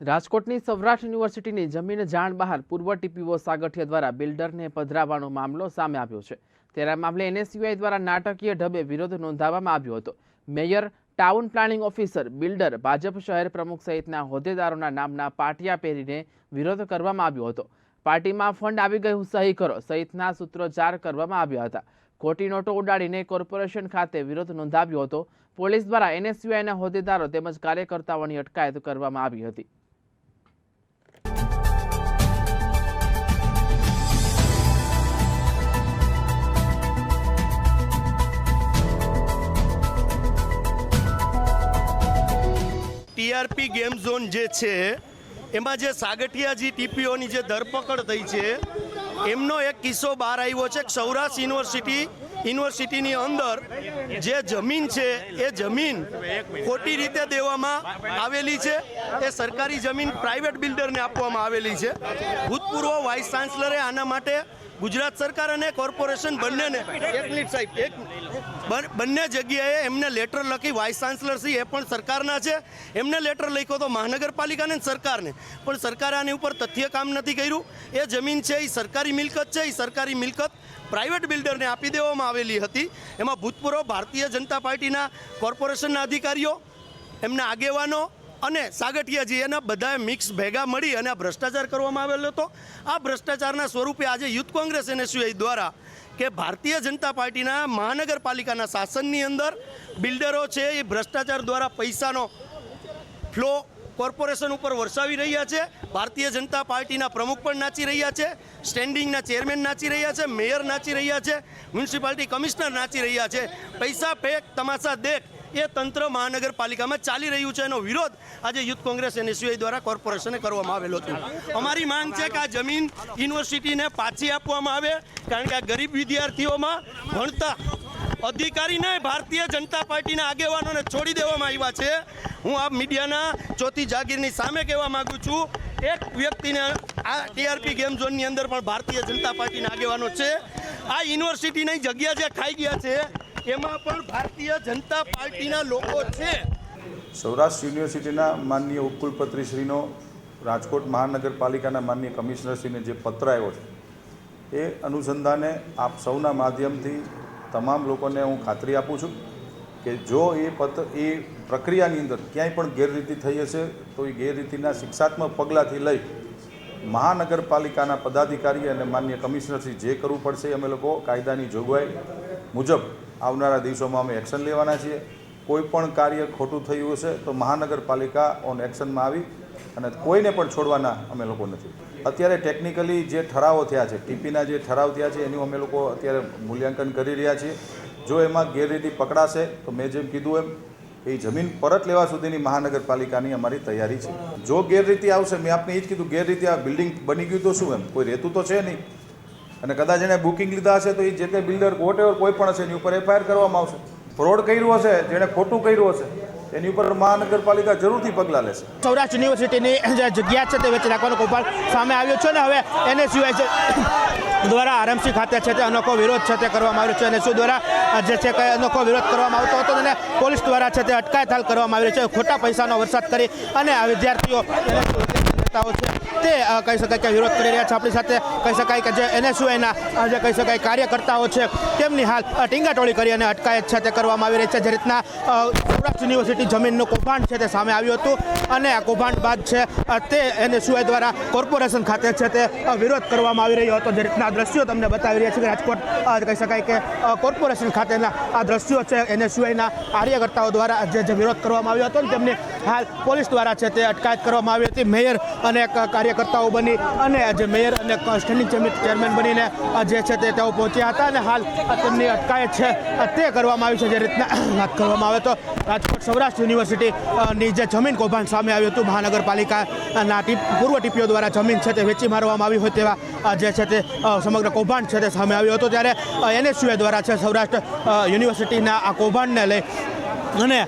રાજકોટની સૌરાષ્ટ્ર યુનિવર્સિટીની જમીન જાણ બહાર પૂર્વ ટીપીઓ સાગઠિયા દ્વારા બિલ્ડરને પધરાવવાનો મામલો સામે આવ્યો છે. આ મામલે એનએસયુઆઈ દ્વારા નાટકીય ઢબે વિરોધ નોંધાવવામાં આવ્યો હતો. Mayor, town planning officer, builder, Bhajap શહેર પ્રમુખ સહિતના હોદ્દેદારોના નામના પાટિયા પહેરીને વિરોધ કરવામાં આવ્યો હતો. પાર્ટીમાં ફંડ આવી ગયું સહી કરો સહિતના સૂત્રોચ્ચાર કરવામાં આવ્યા હતા. ખોટી નોટો ઉડાડીને કોર્પોરેશન ખાતે વિરોધ નોંધાવ્યો હતો. પોલીસ દ્વારા એનએસયુઆઈના હોદ્દેદારો તેમજ કાર્યકર્તાઓની અટકાયત કરવામાં આવી હતી. ટીઆરપી ગેમ ઝોન જે છે, એમાં જે સાગઠિયાજી ટીપીઓની જે ધરપકડ થઈ છે, એમનો એક કિસ્સો બહાર આવ્યો છે સૌરાષ્ટ્ર યુનિવર્સિટી, યુનિવર્સિટીની અંદર જે જમીન છે, એ જમીન ખોટી રીતે દેવામાં આવેલી છે. એ સરકારી જમીન પ્રાઇવેટ બિલ્ડરને આપવામાં આવેલી છે. ભૂતપૂર્વ વાઇસ ચાન્સલરે આના માટે ગુજરાત સરકાર અને કોર્પોરેશન બંનેને એક મિનિટ સાહેબ એક બંને જગ્યાએ એમને લેટર લખી વાઇસ ચાન્સલર શ્રી એ પણ સરકારના છે. એમને લેટર લખ્યો તો મહાનગરપાલિકાને સરકારને. પણ સરકારે આની ઉપર તથ્ય કામ નથી કર્યું. એ જમીન છે એ સરકારી મિલકત છે એ સરકારી મિલકત પ્રાઇવેટ બિલ્ડરને આપી દેવામાં આવેલી હતી. એમાં ભૂતપૂર્વ ભારતીય જનતા પાર્ટીના કોર્પોરેશનના અધિકારીઓ એમના આગેવાનો અને સાગઠિયાજી એના બધાએ મિક્સ ભેગા મળી અને આ ભ્રષ્ટાચાર કરવામાં આવેલો હતો. આ ભ્રષ્ટાચારના સ્વરૂપે આજે યુથ કોંગ્રેસ એનએસયુઆઈ દ્વારા કે ભારતીય જનતા પાર્ટીના મહાનગરપાલિકાના શાસનની અંદર બિલ્ડરો છે એ ભ્રષ્ટાચાર દ્વારા પૈસાનો ફ્લો કોર્પોરેશન ઉપર વરસાવી રહ્યા છે. ભારતીય જનતા પાર્ટીના પ્રમુખ પણ નાચી રહ્યા છે. સ્ટેન્ડિંગના ચેરમેન નાચી રહ્યા છે. મેયર નાચી રહ્યા છે. મ્યુનિસિપાલિટી કમિશનર નાચી રહ્યા છે. પૈસા ફેક, તમાશા દેખ એ તંત્ર મહાનગરપાલિકામાં ચાલી રહ્યું છે. એનો વિરોધ આજે યુથ કોંગ્રેસ એનએસયુઆઈ દ્વારા કોર્પોરેશને કરવામાં આવેલો છે. અમારી માંગ છે કે આ જમીન યુનિવર્સિટીને પાછી આપવામાં આવે, કારણ કે આ ગરીબ વિદ્યાર્થીઓમાં ભણતા અધિકારીને ભારતીય જનતા પાર્ટીના આગેવાનોને છોડી દેવામાં આવ્યા છે. હું આ મીડિયાના ચોથી જાગીરની સામે કહેવા માંગુ છું, એક વ્યક્તિને આ ટીઆરપી ગેમ ઝોનની અંદર પણ ભારતીય જનતા પાર્ટીના આગેવાનો છે. આ યુનિવર્સિટીની જગ્યા જે ખાઈ ગયા છે એમાં પણ ભારતીય જનતા પાર્ટીના લોકો છે. સૌરાષ્ટ્ર યુનિવર્સિટીના માનનીય ઉપકુલપતિશ્રીનો, રાજકોટ મહાનગરપાલિકાના માનનીય કમિશનરશ્રીને જે પત્ર આવ્યો છે, એ અનુસંધાને આપ સૌના માધ્યમથી તમામ લોકોને હું ખાતરી આપું છું કે જો એ પત્ર, એ પ્રક્રિયાની અંદર ક્યાંય પણ ગેરરીતિ થઈ હશે, તો એ ગેરરીતિના શિક્ષાત્મક પગલાંથી લઈ મહાનગરપાલિકાના પદાધિકારી અને માનનીય કમિશનરશ્રી જે કરવું પડશે, અમે લોકો કાયદાની જોગવાઈ મુજબ આવનારા દિવસોમાં અમે એક્શન લેવાના છીએ. કોઈ પણ કાર્ય ખોટું થયું હશે તો મહાનગરપાલિકા ઓન એક્શનમાં આવી અને કોઈને પણ છોડવાના અમે લોકો નથી. અત્યારે ટેકનિકલી જે ઠરાવો થયા છે, ટીપીના જે ઠરાવ થયા છે, એનું અમે લોકો અત્યારે મૂલ્યાંકન કરી રહ્યા છીએ. જો એમાં ગેરરીતિ પકડાશે, તો મેં જેમ કીધું એમ, એ જમીન પરત લેવા સુધીની મહાનગરપાલિકાની અમારી તૈયારી છે. જો ગેરરીતિ આવશે, મેં આપને એ જ કીધું, ગેરરીતિ આ બિલ્ડિંગ બની ગયું તો શું એમ? કોઈ રહેતું તો છે નહીં. અને કદાચ એને બુકિંગ લીધા હશે તો એ જે તે બિલ્ડર વોટ એવર કોઈ પણ હશે, એની ઉપર એફઆઈઆર કરવામાં આવશે. ફ્રોડ કર્યું હશે, જેણે ખોટું કર્યું હશે, એની ઉપર મહાનગરપાલિકા જરૂરથી પગલાં લેશે. સૌરાષ્ટ્ર યુનિવર્સિટીની જે જગ્યા છે તે વેચી નાખવાનો કૌભાંડ સામે આવ્યો છે ને હવે એનએસયુઆઈ દ્વારા આરએમસી ખાતે છે તે અનોખો વિરોધ છે તે કરવામાં આવ્યો છે. એનએસયુ દ્વારા જે છે કે અનોખો વિરોધ કરવામાં આવતો હતો અને પોલીસ દ્વારા છે તે અટકાયતાલ કરવામાં આવી છે. ખોટા પૈસાનો વરસાદ કરી અને આ વિદ્યાર્થીઓ નેતાઓ છે. તે કહી શકાય કે વિરોધ કરી રહ્યા છે આપણી સાથે. કહી શકાય કે જે એનએસયુઆઈના જે કહી શકાય કાર્યકર્તાઓ છે, તેમની હાલ ટીંગાટોળી કરી અને અટકાયત છે તે કરવામાં આવી રહી છે. જે રીતના સૌરાષ્ટ્ર યુનિવર્સિટી જમીનનું કૌભાંડ છે તે સામે આવ્યું હતું અને આ કૌભાંડ બાદ છે તે એનએસયુઆઈ દ્વારા કોર્પોરેશન ખાતે છે તે વિરોધ કરવામાં આવી રહ્યો હતો. જે રીતના દ્રશ્યો તમને બતાવી રહ્યા છે કે રાજકોટ કહી શકાય કે કોર્પોરેશન ખાતેના આ દ્રશ્યો છે એનએસયુઆઈના કાર્યકર્તાઓ દ્વારા જે જે વિરોધ કરવામાં આવ્યો હતો ને તેમની હાલ પોલીસ દ્વારા છે તે અટકાયત કરવામાં આવી હતી. મેયર અને કાર્યકર્તાઓ બની અને જે મેયર અને સ્ટેન્ડિંગ ચેરમેન બનીને જે છે તે તેઓ પહોંચ્યા હતા અને હાલ તેમની અટકાયત છે. તે કરવામાં આવી છે જે રીતના વાત કરવામાં આવે તો રાજકોટ સૌરાષ્ટ્ર યુનિવર્સિટીની જે જમીન કૌભાંડ સામે આવ્યું હતું મહાનગરપાલિકાના પૂર્વ ટીપીઓ દ્વારા જમીન છે તે વેચી મારવામાં આવી હોય તેવા જે છે તે સમગ્ર કૌભાંડ છે તે સામે આવ્યું હતું. ત્યારે એનએસયુએ દ્વારા છે સૌરાષ્ટ્ર યુનિવર્સિટીના આ કૌભાંડને લઈ અને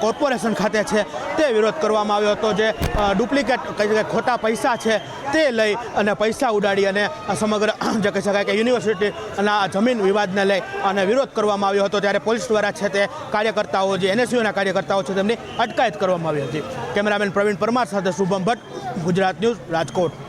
કોર્પોરેશન ખાતે છે તે વિરોધ કરવામાં આવ્યો હતો જે ડુપ્લિકેટ કહી શકાય ખોટા પૈસા છે તે લઈ અને પૈસા ઉડાડી અને સમગ્ર જે કહી શકાય કે યુનિવર્સિટીના જમીન વિવાદને લઈ અને વિરોધ કરવામાં આવ્યો હતો ત્યારે પોલીસ દ્વારા છે તે કાર્યકર્તાઓ જે એનએસયુના કાર્યકર્તાઓ છે તેમની અટકાયત કરવામાં આવી હતી. કેમેરામેન પ્રવીણ પરમાર સાથે શુભમ ભટ્ટ, ગુજરાત ન્યૂઝ રાજકોટ.